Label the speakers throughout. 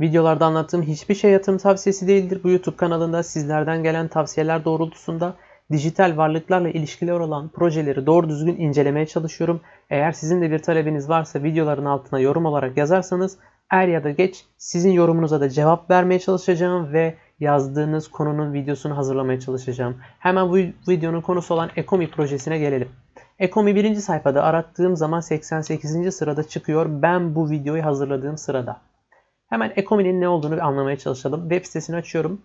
Speaker 1: Videolarda anlattığım hiçbir şey yatırım tavsiyesi değildir. Bu YouTube kanalında sizlerden gelen tavsiyeler doğrultusunda dijital varlıklarla ilişkiler olan projeleri doğru düzgün incelemeye çalışıyorum. Eğer sizin de bir talebiniz varsa videoların altına yorum olarak yazarsanız er ya da geç sizin yorumunuza da cevap vermeye çalışacağım ve yazdığınız konunun videosunu hazırlamaya çalışacağım. Hemen bu videonun konusu olan Ekomi projesine gelelim. Ekomi birinci sayfada arattığım zaman 88. sırada çıkıyor. Ben bu videoyu hazırladığım sırada. Hemen Ekomi'nin ne olduğunu anlamaya çalışalım. Web sitesini açıyorum.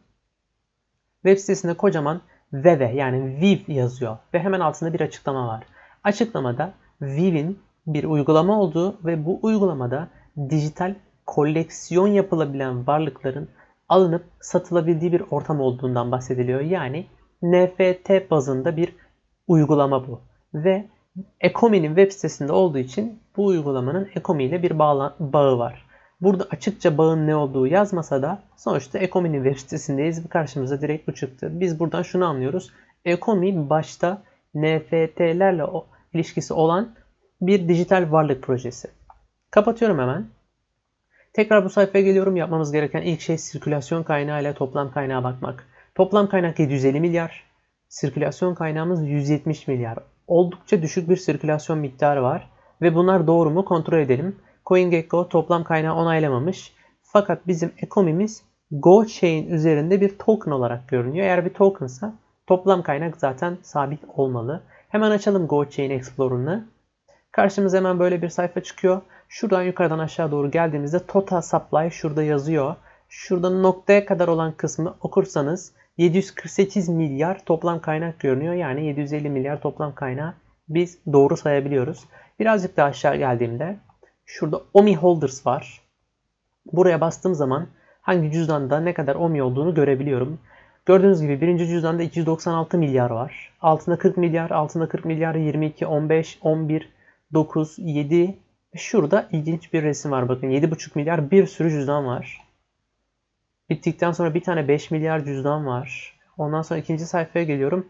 Speaker 1: Web sitesinde kocaman VV yani Viv yazıyor ve hemen altında bir açıklama var. Açıklamada Viv'in bir uygulama olduğu ve bu uygulamada dijital koleksiyon yapılabilen varlıkların alınıp satılabildiği bir ortam olduğundan bahsediliyor. Yani NFT bazında bir uygulama bu. Ve Ekomi'nin web sitesinde olduğu için bu uygulamanın Ekomi ile bir bağla- bağı var. Burada açıkça bağın ne olduğu yazmasa da sonuçta Ekomi'nin web sitesindeyiz ve karşımıza direkt bu çıktı. Biz buradan şunu anlıyoruz. Ekomi başta NFT'lerle ilişkisi olan bir dijital varlık projesi. Kapatıyorum hemen. Tekrar bu sayfaya geliyorum. Yapmamız gereken ilk şey sirkülasyon kaynağı ile toplam kaynağa bakmak. Toplam kaynak 750 milyar. Sirkülasyon kaynağımız 170 milyar. Oldukça düşük bir sirkülasyon miktarı var. Ve bunlar doğru mu kontrol edelim. CoinGecko toplam kaynağı onaylamamış. Fakat bizim Ekomi'miz GoChain üzerinde bir token olarak görünüyor. Eğer bir tokensa toplam kaynak zaten sabit olmalı. Hemen açalım GoChain Explorer'ını. Karşımıza hemen böyle bir sayfa çıkıyor. Şuradan yukarıdan aşağı doğru geldiğimizde total supply şurada yazıyor. Şurada noktaya kadar olan kısmı okursanız 748 milyar toplam kaynak görünüyor. Yani 750 milyar toplam kaynağı biz doğru sayabiliyoruz. Birazcık daha aşağı geldiğimde şurada OMI holders var. Buraya bastığım zaman hangi cüzdanda ne kadar OMI olduğunu görebiliyorum. Gördüğünüz gibi birinci cüzdanda 296 milyar var. Altında 40 milyar, altında 40 milyar, 22, 15, 11, 9, 7. Şurada ilginç bir resim var bakın. 7,5 milyar bir sürü cüzdan var. Bittikten sonra bir tane 5 milyar cüzdan var. Ondan sonra ikinci sayfaya geliyorum.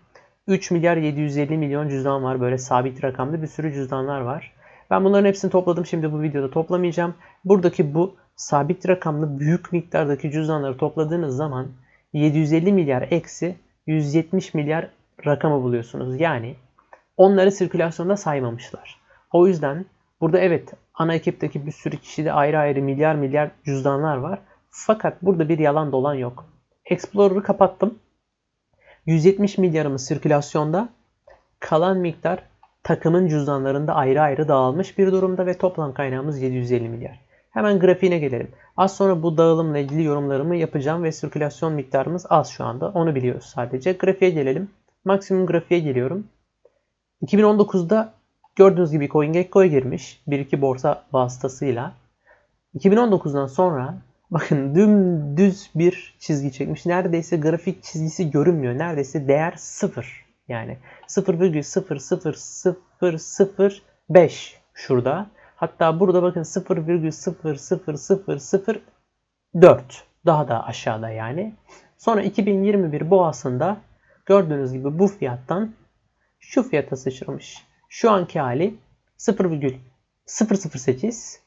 Speaker 1: 3 milyar 750 milyon cüzdan var. Böyle sabit rakamlı bir sürü cüzdanlar var. Ben bunların hepsini topladım. Şimdi bu videoda toplamayacağım. Buradaki bu sabit rakamlı büyük miktardaki cüzdanları topladığınız zaman 750 milyar eksi 170 milyar rakamı buluyorsunuz. Yani onları sirkülasyonda saymamışlar. O yüzden burada evet ana ekipteki bir sürü kişide ayrı ayrı milyar milyar cüzdanlar var. Fakat burada bir yalan dolan yok. Explorer'ı kapattım. 170 milyarımız sirkülasyonda. Kalan miktar takımın cüzdanlarında ayrı ayrı dağılmış bir durumda ve toplam kaynağımız 750 milyar. Hemen grafiğine gelelim. Az sonra bu dağılımla ilgili yorumlarımı yapacağım ve sirkülasyon miktarımız az şu anda. Onu biliyoruz sadece. Grafiğe gelelim. Maksimum grafiğe geliyorum. 2019'da gördüğünüz gibi CoinGecko'ya girmiş. Bir iki borsa vasıtasıyla. 2019'dan sonra bakın dümdüz bir çizgi çekmiş. Neredeyse grafik çizgisi görünmüyor. Neredeyse değer sıfır. Yani 0,00005 şurada. Hatta burada bakın 0,00004 daha da aşağıda yani. Sonra 2021 boğasında gördüğünüz gibi bu fiyattan şu fiyata sıçramış. Şu anki hali 0,008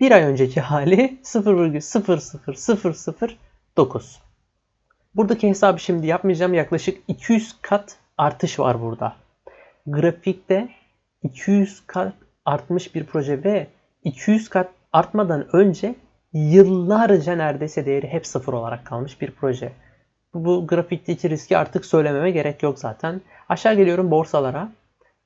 Speaker 1: bir ay önceki hali 0,00009. Buradaki hesabı şimdi yapmayacağım. Yaklaşık 200 kat artış var burada. Grafikte 200 kat artmış bir proje ve 200 kat artmadan önce yıllarca neredeyse değeri hep sıfır olarak kalmış bir proje. Bu, bu grafikteki riski artık söylememe gerek yok zaten. Aşağı geliyorum borsalara.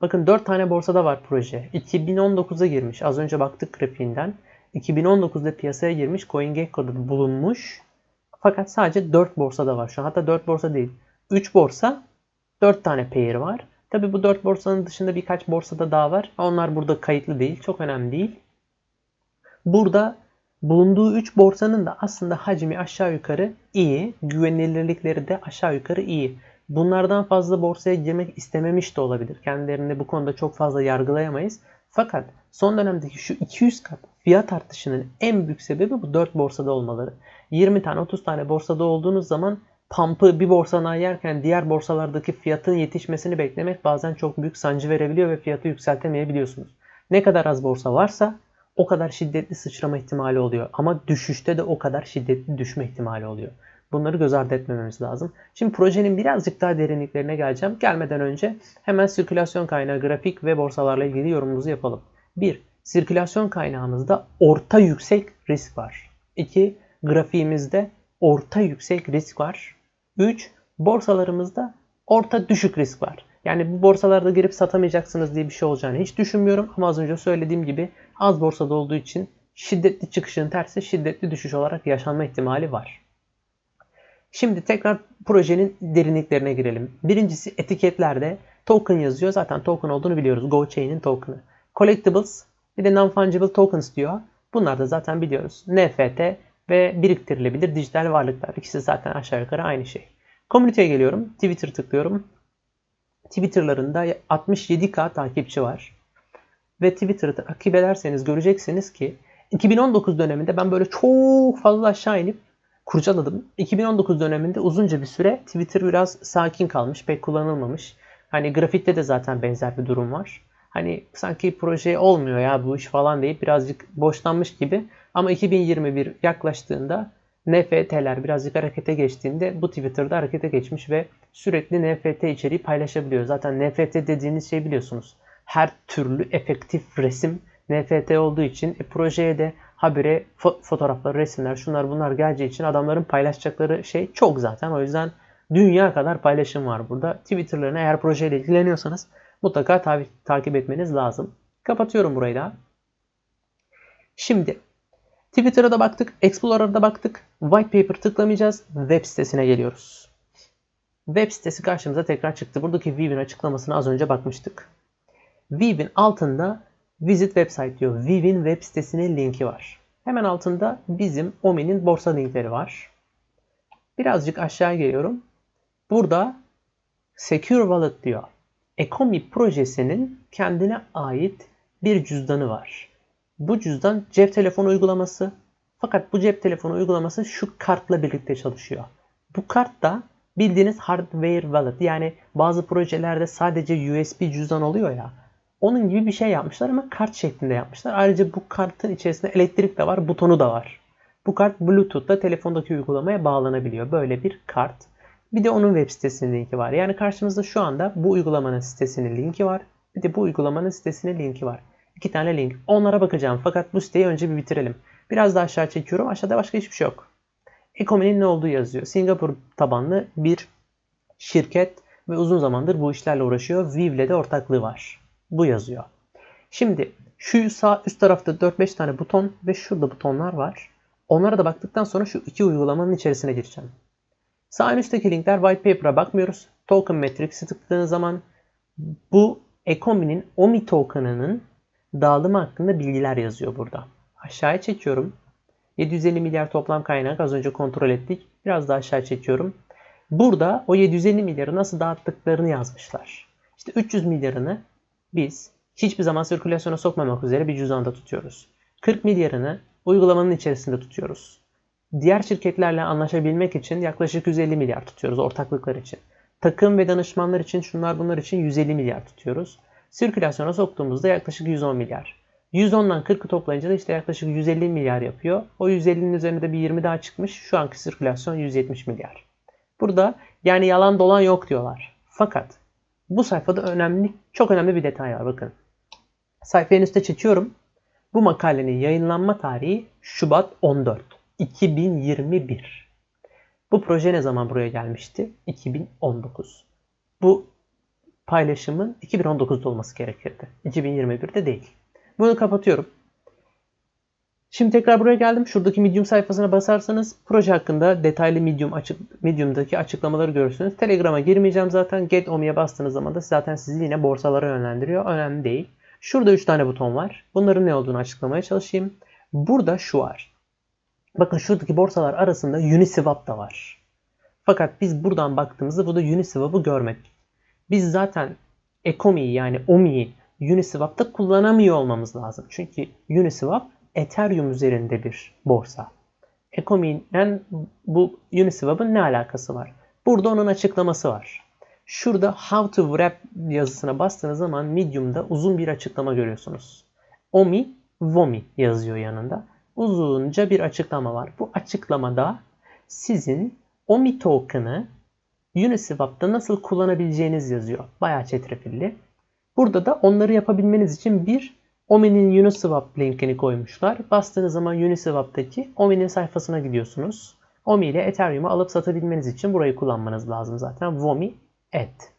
Speaker 1: Bakın 4 tane borsada var proje. 2019'a girmiş. Az önce baktık grafiğinden. 2019'da piyasaya girmiş. CoinGecko'da bulunmuş. Fakat sadece 4 borsada var şu an. Hatta 4 borsa değil. 3 borsa 4 tane pair var. Tabi bu 4 borsanın dışında birkaç borsada daha var. Onlar burada kayıtlı değil. Çok önemli değil. Burada bulunduğu 3 borsanın da aslında hacmi aşağı yukarı iyi. Güvenilirlikleri de aşağı yukarı iyi. Bunlardan fazla borsaya girmek istememiş de olabilir. Kendilerini bu konuda çok fazla yargılayamayız. Fakat son dönemdeki şu 200 kat fiyat artışının en büyük sebebi bu 4 borsada olmaları. 20 tane 30 tane borsada olduğunuz zaman pump'ı bir borsadan yerken diğer borsalardaki fiyatın yetişmesini beklemek bazen çok büyük sancı verebiliyor ve fiyatı yükseltemeyebiliyorsunuz. Ne kadar az borsa varsa o kadar şiddetli sıçrama ihtimali oluyor. Ama düşüşte de o kadar şiddetli düşme ihtimali oluyor. Bunları göz ardı etmememiz lazım. Şimdi projenin birazcık daha derinliklerine geleceğim. Gelmeden önce hemen sirkülasyon kaynağı grafik ve borsalarla ilgili yorumumuzu yapalım. 1. Sirkülasyon kaynağımızda orta yüksek risk var. 2. Grafiğimizde orta yüksek risk var. 3. Borsalarımızda orta düşük risk var. Yani bu borsalarda girip satamayacaksınız diye bir şey olacağını hiç düşünmüyorum. Ama az önce söylediğim gibi az borsada olduğu için şiddetli çıkışın tersi şiddetli düşüş olarak yaşanma ihtimali var. Şimdi tekrar projenin derinliklerine girelim. Birincisi etiketlerde token yazıyor. Zaten token olduğunu biliyoruz. GoChain'in token'ı. Collectibles bir de non-fungible tokens diyor. Bunlar da zaten biliyoruz. NFT ve biriktirilebilir dijital varlıklar. İkisi zaten aşağı yukarı aynı şey. Community'ye geliyorum. Twitter tıklıyorum. Twitter'larında 67k takipçi var. Ve Twitter'ı takip ederseniz göreceksiniz ki 2019 döneminde ben böyle çok fazla aşağı inip kurcaladım. 2019 döneminde uzunca bir süre Twitter biraz sakin kalmış, pek kullanılmamış. Hani grafikte de zaten benzer bir durum var. Hani sanki proje olmuyor ya bu iş falan deyip birazcık boşlanmış gibi. Ama 2021 yaklaştığında NFT'ler birazcık harekete geçtiğinde bu Twitter'da harekete geçmiş ve sürekli NFT içeriği paylaşabiliyor. Zaten NFT dediğiniz şey biliyorsunuz. Her türlü efektif resim NFT olduğu için e, projeye de habire fo- fotoğraflar, resimler, şunlar bunlar geleceği için adamların paylaşacakları şey çok zaten. O yüzden dünya kadar paylaşım var burada. Twitter'larına eğer projeyle ilgileniyorsanız mutlaka ta- takip etmeniz lazım. Kapatıyorum burayı da. Şimdi Twitter'a da baktık, Explorer'a da baktık. White paper tıklamayacağız. Web sitesine geliyoruz. Web sitesi karşımıza tekrar çıktı. Buradaki View'in açıklamasına az önce bakmıştık. View'in altında Visit Website diyor. View'in web sitesinin linki var. Hemen altında bizim OMI'nin borsa linkleri var. Birazcık aşağı geliyorum. Burada Secure Wallet diyor. Ecomi projesinin kendine ait bir cüzdanı var. Bu cüzdan cep telefonu uygulaması. Fakat bu cep telefonu uygulaması şu kartla birlikte çalışıyor. Bu kart da bildiğiniz hardware wallet yani bazı projelerde sadece USB cüzdan oluyor ya. Onun gibi bir şey yapmışlar ama kart şeklinde yapmışlar. Ayrıca bu kartın içerisinde elektrik de var, butonu da var. Bu kart Bluetooth'ta telefondaki uygulamaya bağlanabiliyor. Böyle bir kart. Bir de onun web sitesinin linki var. Yani karşımızda şu anda bu uygulamanın sitesinin linki var. Bir de bu uygulamanın sitesinin linki var. İki tane link. Onlara bakacağım. Fakat bu siteyi önce bir bitirelim. Biraz daha aşağı çekiyorum. Aşağıda başka hiçbir şey yok. Ecomi'nin ne olduğu yazıyor. Singapur tabanlı bir şirket ve uzun zamandır bu işlerle uğraşıyor. Vive'le de ortaklığı var. Bu yazıyor. Şimdi şu sağ üst tarafta 4-5 tane buton ve şurada butonlar var. Onlara da baktıktan sonra şu iki uygulamanın içerisine gireceğim. Sağ üstteki linkler white paper'a bakmıyoruz. Token Metrics'i tıkladığınız zaman bu Ecomi'nin OMI token'ının dağılımı hakkında bilgiler yazıyor burada. Aşağıya çekiyorum. 750 milyar toplam kaynak az önce kontrol ettik. Biraz daha aşağı çekiyorum. Burada o 750 milyarı nasıl dağıttıklarını yazmışlar. İşte 300 milyarını biz hiçbir zaman sirkülasyona sokmamak üzere bir cüzdanda tutuyoruz. 40 milyarını uygulamanın içerisinde tutuyoruz. Diğer şirketlerle anlaşabilmek için yaklaşık 150 milyar tutuyoruz ortaklıklar için. Takım ve danışmanlar için şunlar bunlar için 150 milyar tutuyoruz. Sirkülasyona soktuğumuzda yaklaşık 110 milyar. 110'dan 40'ı toplayınca da işte yaklaşık 150 milyar yapıyor. O 150'nin üzerinde de bir 20 daha çıkmış. Şu anki sirkülasyon 170 milyar. Burada yani yalan dolan yok diyorlar. Fakat bu sayfada önemli, çok önemli bir detay var bakın. Sayfayı üstte çekiyorum. Bu makalenin yayınlanma tarihi Şubat 14, 2021. Bu proje ne zaman buraya gelmişti? 2019. Bu paylaşımın 2019'da olması gerekirdi. 2021'de değil. Bunu kapatıyorum. Şimdi tekrar buraya geldim. Şuradaki Medium sayfasına basarsanız proje hakkında detaylı Medium açık, Medium'daki açıklamaları görürsünüz. Telegram'a girmeyeceğim zaten. Get Omi'ye bastığınız zaman da zaten sizi yine borsalara yönlendiriyor. Önemli değil. Şurada 3 tane buton var. Bunların ne olduğunu açıklamaya çalışayım. Burada şu var. Bakın şuradaki borsalar arasında Uniswap da var. Fakat biz buradan baktığımızda burada Uniswap'ı görmedik. Biz zaten Ecomi'yi yani Omi'yi Uniswap'ta kullanamıyor olmamız lazım. Çünkü Uniswap Ethereum üzerinde bir borsa. Ecomi'den bu Uniswap'ın ne alakası var? Burada onun açıklaması var. Şurada How to Wrap yazısına bastığınız zaman Medium'da uzun bir açıklama görüyorsunuz. OMI Vomi yazıyor yanında. Uzunca bir açıklama var. Bu açıklamada sizin OMI token'ı Uniswap'ta nasıl kullanabileceğiniz yazıyor. Bayağı çetrefilli. Burada da onları yapabilmeniz için bir Omi'nin Uniswap linkini koymuşlar. Bastığınız zaman Uniswap'taki Omi'nin sayfasına gidiyorsunuz. Omi ile Ethereum'u alıp satabilmeniz için burayı kullanmanız lazım zaten. Vomi et.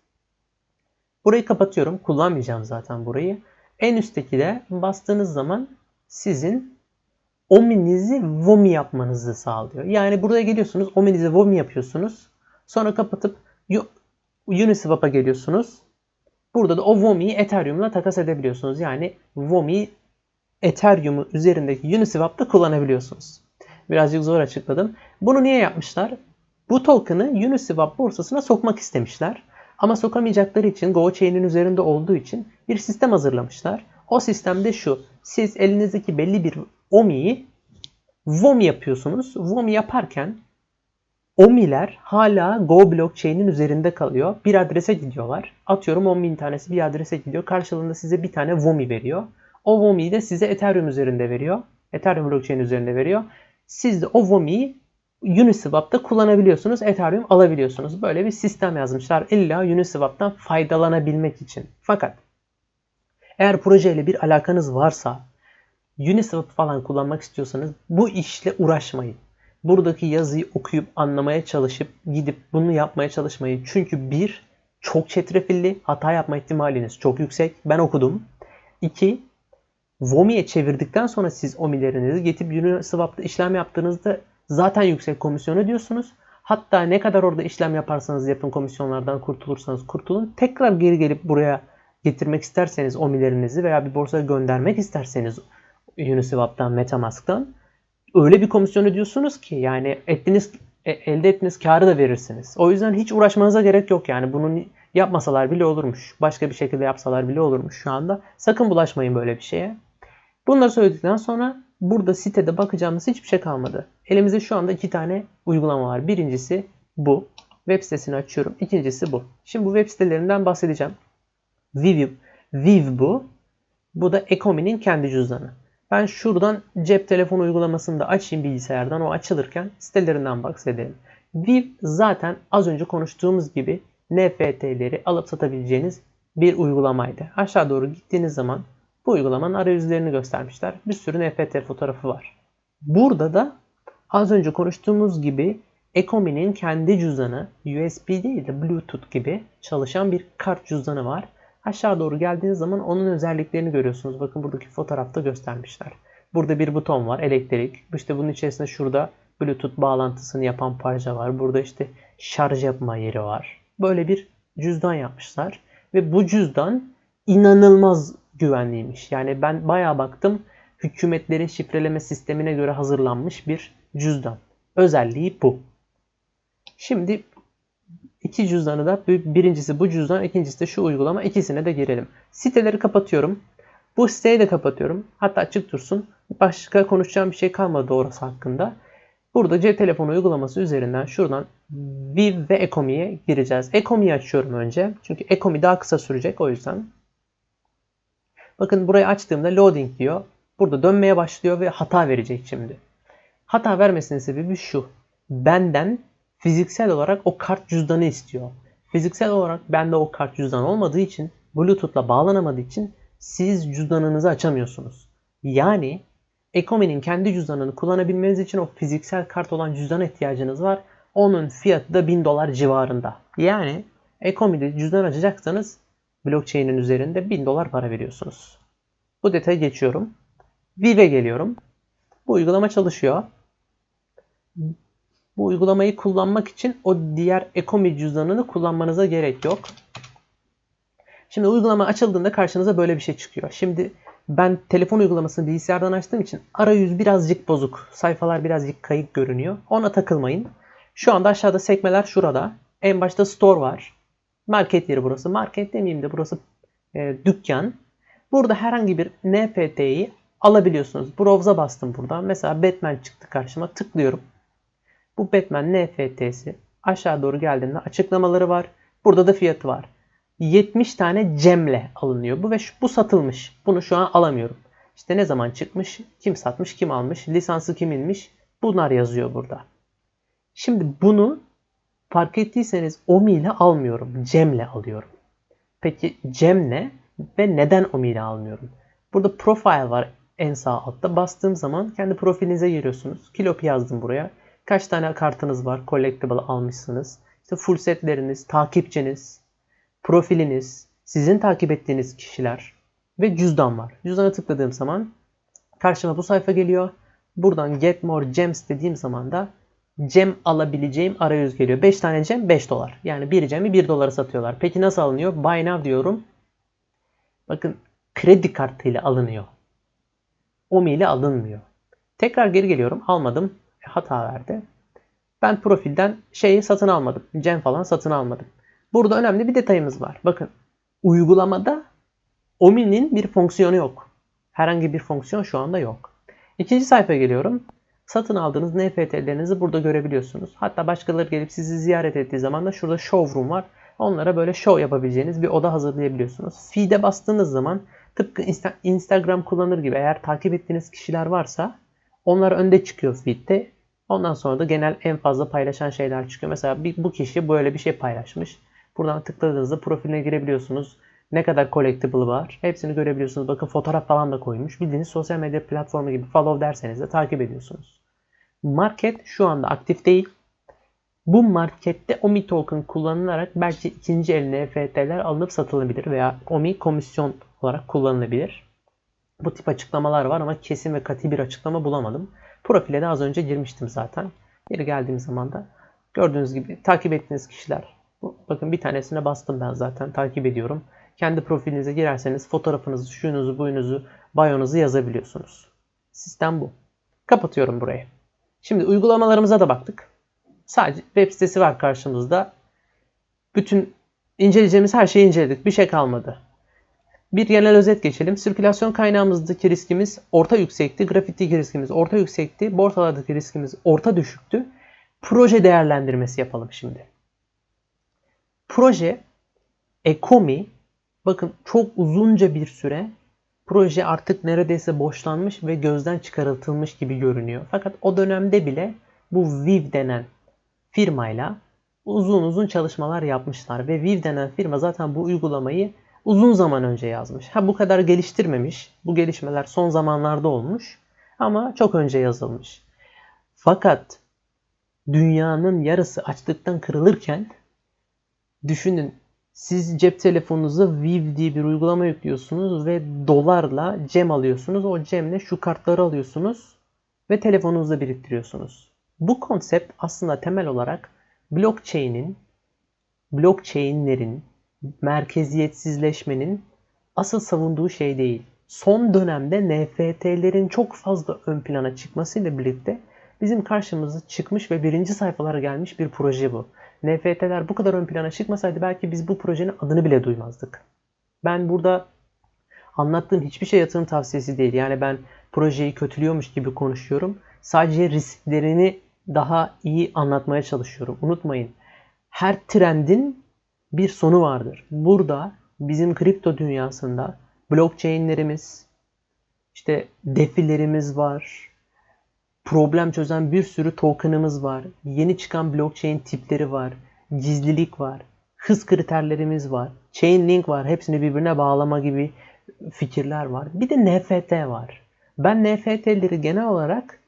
Speaker 1: Burayı kapatıyorum. Kullanmayacağım zaten burayı. En üstteki de bastığınız zaman sizin Omi'nizi Vomi yapmanızı sağlıyor. Yani buraya geliyorsunuz, Omi'nizi Vomi yapıyorsunuz. Sonra kapatıp Uniswap'a geliyorsunuz. Burada da o Vomi'yi Ethereum'la takas edebiliyorsunuz. Yani Vomi Ethereum üzerindeki Uniswap'ta kullanabiliyorsunuz. Birazcık zor açıkladım. Bunu niye yapmışlar? Bu token'ı Uniswap borsasına sokmak istemişler. Ama sokamayacakları için GoChain'in üzerinde olduğu için bir sistem hazırlamışlar. O sistemde şu. Siz elinizdeki belli bir OMI'yi VOMI yapıyorsunuz. VOMI yaparken OMI'ler hala Go blockchain'in üzerinde kalıyor. Bir adrese gidiyorlar. Atıyorum 10 bin tanesi bir adrese gidiyor. Karşılığında size bir tane VOMI veriyor. O VOMI'yi de size Ethereum üzerinde veriyor. Ethereum blockchain üzerinde veriyor. Siz de o VOMI'yi Uniswap'ta kullanabiliyorsunuz. Ethereum alabiliyorsunuz. Böyle bir sistem yazmışlar. İlla Uniswap'tan faydalanabilmek için. Fakat eğer projeyle bir alakanız varsa Uniswap falan kullanmak istiyorsanız bu işle uğraşmayın. Buradaki yazıyı okuyup anlamaya çalışıp gidip bunu yapmaya çalışmayın. Çünkü bir çok çetrefilli hata yapma ihtimaliniz çok yüksek. Ben okudum. İki Vomi'ye çevirdikten sonra siz OMI'lerinizi getirip Uniswap'ta işlem yaptığınızda zaten yüksek komisyon ödüyorsunuz. Hatta ne kadar orada işlem yaparsanız yapın komisyonlardan kurtulursanız kurtulun. Tekrar geri gelip buraya getirmek isterseniz OMI'lerinizi veya bir borsaya göndermek isterseniz Uniswap'tan, Metamask'tan öyle bir komisyon ödüyorsunuz ki yani ettiğiniz e, elde ettiğiniz karı da verirsiniz. O yüzden hiç uğraşmanıza gerek yok yani. Bunun yapmasalar bile olurmuş. Başka bir şekilde yapsalar bile olurmuş şu anda. Sakın bulaşmayın böyle bir şeye. Bunları söyledikten sonra burada sitede bakacağımız hiçbir şey kalmadı. Elimizde şu anda iki tane uygulama var. Birincisi bu. Web sitesini açıyorum. İkincisi bu. Şimdi bu web sitelerinden bahsedeceğim. Viv, Viv bu. Bu da Ecomi'nin kendi cüzdanı. Ben şuradan cep telefonu uygulamasını da açayım bilgisayardan. O açılırken sitelerinden bahsedelim. Viv zaten az önce konuştuğumuz gibi NFT'leri alıp satabileceğiniz bir uygulamaydı. Aşağı doğru gittiğiniz zaman bu uygulamanın arayüzlerini göstermişler. Bir sürü NFT fotoğrafı var. Burada da az önce konuştuğumuz gibi Ecomi'nin kendi cüzdanı USB değil de Bluetooth gibi çalışan bir kart cüzdanı var. Aşağı doğru geldiğiniz zaman onun özelliklerini görüyorsunuz. Bakın buradaki fotoğrafta göstermişler. Burada bir buton var elektrik. İşte bunun içerisinde şurada Bluetooth bağlantısını yapan parça var. Burada işte şarj yapma yeri var. Böyle bir cüzdan yapmışlar. Ve bu cüzdan inanılmaz güvenliymiş. Yani ben bayağı baktım. Hükümetlerin şifreleme sistemine göre hazırlanmış bir cüzdan. Özelliği bu. Şimdi iki cüzdanı da birincisi bu cüzdan, ikincisi de şu uygulama. İkisine de girelim. Siteleri kapatıyorum. Bu siteyi de kapatıyorum. Hatta açık dursun. Başka konuşacağım bir şey kalmadı orası hakkında. Burada cep telefonu uygulaması üzerinden şuradan Viv ve Ecomi'ye gireceğiz. Ecomi'yi açıyorum önce. Çünkü Ecomi daha kısa sürecek o yüzden. Bakın burayı açtığımda loading diyor. Burada dönmeye başlıyor ve hata verecek şimdi. Hata vermesinin sebebi şu. Benden fiziksel olarak o kart cüzdanı istiyor. Fiziksel olarak bende o kart cüzdan olmadığı için Bluetooth'la bağlanamadığı için siz cüzdanınızı açamıyorsunuz. Yani Ecomi'nin kendi cüzdanını kullanabilmeniz için o fiziksel kart olan cüzdana ihtiyacınız var. Onun fiyatı da 1000 dolar civarında. Yani Ecomi'de cüzdan açacaksanız blockchain'in üzerinde 1000 dolar para veriyorsunuz. Bu detaya geçiyorum. Vive geliyorum. Bu uygulama çalışıyor. Bu uygulamayı kullanmak için o diğer Ecomi cüzdanını kullanmanıza gerek yok. Şimdi uygulama açıldığında karşınıza böyle bir şey çıkıyor. Şimdi ben telefon uygulamasını bilgisayardan açtığım için arayüz birazcık bozuk. Sayfalar birazcık kayık görünüyor. Ona takılmayın. Şu anda aşağıda sekmeler şurada. En başta store var. Market yeri burası. Market demeyeyim de burası e, dükkan. Burada herhangi bir NFT'yi alabiliyorsunuz. Browse'a bastım burada. Mesela Batman çıktı karşıma. Tıklıyorum. Bu Batman NFT'si aşağı doğru geldiğinde açıklamaları var. Burada da fiyatı var. 70 tane cemle alınıyor bu ve şu, bu satılmış. Bunu şu an alamıyorum. İşte ne zaman çıkmış, kim satmış, kim almış, lisansı kiminmiş bunlar yazıyor burada. Şimdi bunu fark ettiyseniz OMI ile almıyorum. Cem'le alıyorum. Peki Cem ne ve neden OMI ile almıyorum? Burada profile var en sağ altta. Bastığım zaman kendi profilinize giriyorsunuz. Kilop yazdım buraya. Kaç tane kartınız var? Collectible almışsınız. İşte full setleriniz, takipçiniz, profiliniz, sizin takip ettiğiniz kişiler ve cüzdan var. Cüzdana tıkladığım zaman karşıma bu sayfa geliyor. Buradan Get More Gems dediğim zaman da Gem alabileceğim arayüz geliyor. 5 tane Gem 5 dolar. Yani bir Gem'i 1 dolara satıyorlar. Peki nasıl alınıyor? Buy Now diyorum. Bakın kredi kartıyla alınıyor. OMI ile alınmıyor. Tekrar geri geliyorum. Almadım. Hata verdi. Ben profilden şeyi satın almadım. Cem falan satın almadım. Burada önemli bir detayımız var. Bakın uygulamada OMI'nin bir fonksiyonu yok. Herhangi bir fonksiyon şu anda yok. İkinci sayfaya geliyorum. Satın aldığınız NFT'lerinizi burada görebiliyorsunuz. Hatta başkaları gelip sizi ziyaret ettiği zaman da şurada showroom var. Onlara böyle show yapabileceğiniz bir oda hazırlayabiliyorsunuz. Feed'e bastığınız zaman tıpkı Instagram kullanır gibi eğer takip ettiğiniz kişiler varsa onlar önde çıkıyor feed'de. Ondan sonra da genel en fazla paylaşan şeyler çıkıyor. Mesela bir, bu kişi böyle bir şey paylaşmış. Buradan tıkladığınızda profiline girebiliyorsunuz. Ne kadar collectible var. Hepsini görebiliyorsunuz. Bakın fotoğraf falan da koymuş. Bildiğiniz sosyal medya platformu gibi follow derseniz de takip ediyorsunuz. Market şu anda aktif değil. Bu markette OMI token kullanılarak belki ikinci el NFT'ler alınıp satılabilir veya OMI komisyon olarak kullanılabilir. Bu tip açıklamalar var ama kesin ve katı bir açıklama bulamadım. Profile de az önce girmiştim zaten. Geri geldiğim zaman da gördüğünüz gibi takip ettiğiniz kişiler. Bakın bir tanesine bastım ben zaten takip ediyorum. Kendi profilinize girerseniz fotoğrafınızı, şuyunuzu, buyunuzu, bayonuzu yazabiliyorsunuz. Sistem bu. Kapatıyorum burayı. Şimdi uygulamalarımıza da baktık. Sadece web sitesi var karşımızda. Bütün inceleyeceğimiz her şeyi inceledik. Bir şey kalmadı. Bir genel özet geçelim. Sirkülasyon kaynağımızdaki riskimiz orta yüksekti. Grafitideki riskimiz orta yüksekti. Borsalardaki riskimiz orta düşüktü. Proje değerlendirmesi yapalım şimdi. Proje Ekomi bakın çok uzunca bir süre proje artık neredeyse boşlanmış ve gözden çıkarılmış gibi görünüyor. Fakat o dönemde bile bu Viv denen firmayla uzun uzun çalışmalar yapmışlar ve Viv denen firma zaten bu uygulamayı uzun zaman önce yazmış. Ha bu kadar geliştirmemiş. Bu gelişmeler son zamanlarda olmuş ama çok önce yazılmış. Fakat dünyanın yarısı açlıktan kırılırken düşünün siz cep telefonunuza Viv diye bir uygulama yüklüyorsunuz ve dolarla cem alıyorsunuz. O cemle şu kartları alıyorsunuz ve telefonunuzda biriktiriyorsunuz. Bu konsept aslında temel olarak blockchain'in, blockchain'lerin, merkeziyetsizleşmenin asıl savunduğu şey değil. Son dönemde NFT'lerin çok fazla ön plana çıkmasıyla birlikte bizim karşımıza çıkmış ve birinci sayfalara gelmiş bir proje bu. NFT'ler bu kadar ön plana çıkmasaydı belki biz bu projenin adını bile duymazdık. Ben burada anlattığım hiçbir şey yatırım tavsiyesi değil. Yani ben projeyi kötülüyormuş gibi konuşuyorum. Sadece risklerini daha iyi anlatmaya çalışıyorum. Unutmayın. Her trendin bir sonu vardır. Burada bizim kripto dünyasında blockchain'lerimiz, işte defilerimiz var. Problem çözen bir sürü token'ımız var. Yeni çıkan blockchain tipleri var. Gizlilik var. Hız kriterlerimiz var. Chain link var. Hepsini birbirine bağlama gibi fikirler var. Bir de NFT var. Ben NFT'leri genel olarak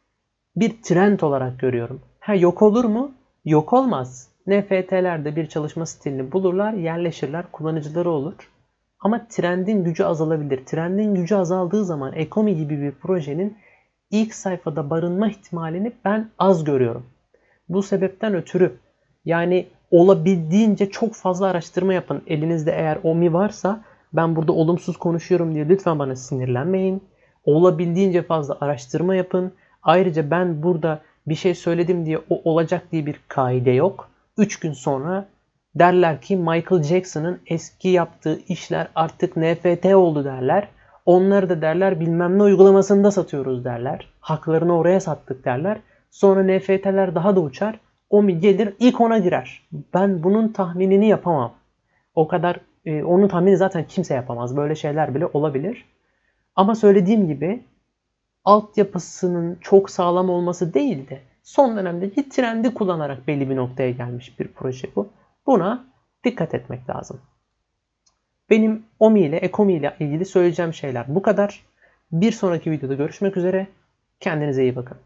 Speaker 1: bir trend olarak görüyorum. Ha yok olur mu? Yok olmaz. NFT'lerde bir çalışma stilini bulurlar, yerleşirler, kullanıcıları olur. Ama trendin gücü azalabilir. Trendin gücü azaldığı zaman Ekomi gibi bir projenin ilk sayfada barınma ihtimalini ben az görüyorum. Bu sebepten ötürü yani olabildiğince çok fazla araştırma yapın. Elinizde eğer OMI varsa ben burada olumsuz konuşuyorum diye lütfen bana sinirlenmeyin. Olabildiğince fazla araştırma yapın. Ayrıca ben burada bir şey söyledim diye o olacak diye bir kaide yok. 3 gün sonra derler ki Michael Jackson'ın eski yaptığı işler artık NFT oldu derler. Onları da derler bilmem ne uygulamasında satıyoruz derler. Haklarını oraya sattık derler. Sonra NFT'ler daha da uçar. O gelir ilk ona girer. Ben bunun tahminini yapamam. O kadar e, onun tahmini zaten kimse yapamaz. Böyle şeyler bile olabilir. Ama söylediğim gibi altyapısının çok sağlam olması değil de son dönemdeki trendi kullanarak belli bir noktaya gelmiş bir proje bu. Buna dikkat etmek lazım. Benim OMI ile Ekomi ile ilgili söyleyeceğim şeyler bu kadar. Bir sonraki videoda görüşmek üzere. Kendinize iyi bakın.